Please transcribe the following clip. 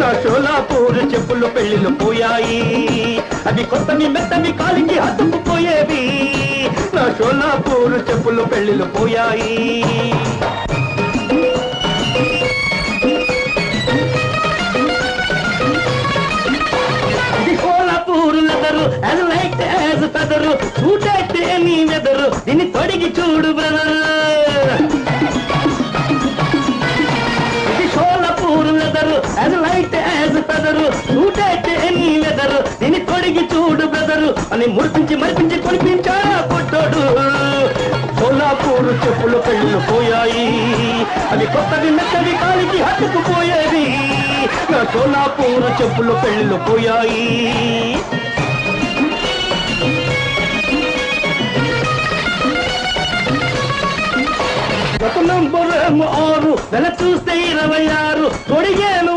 నా షోలాపూర్ చెప్పులు పెళ్ళిలు పోయాయి. అవి కొత్తవి మెత్తవి కాలికి హత్తుకుపోయేవి నా షోలాపూర్ చెప్పులు పెళ్ళిలు పోయాయి. ఇది కోలాపూర్ నీ వెదరు దీన్ని తొడిగి చూడు బ్రదరు. యాజ్ పెదరు అయితే వెదరు చూడు బ్రదరు అని మురిపించి మరిపించి కొనిపించాడా కొట్టాడు. సోలాపూరు చెప్పులు కళ్ళు పోయాయి. అది కొత్తది మెత్తవి కాలికి హత్తుకుపోయేది నా షోలాపూర్ చెప్పులు పెళ్ళిళ్ళు పోయాయి. ఒక నంబర్ ఆరు వెల చూస్తే ఇరవై ఆరు కొడిగేను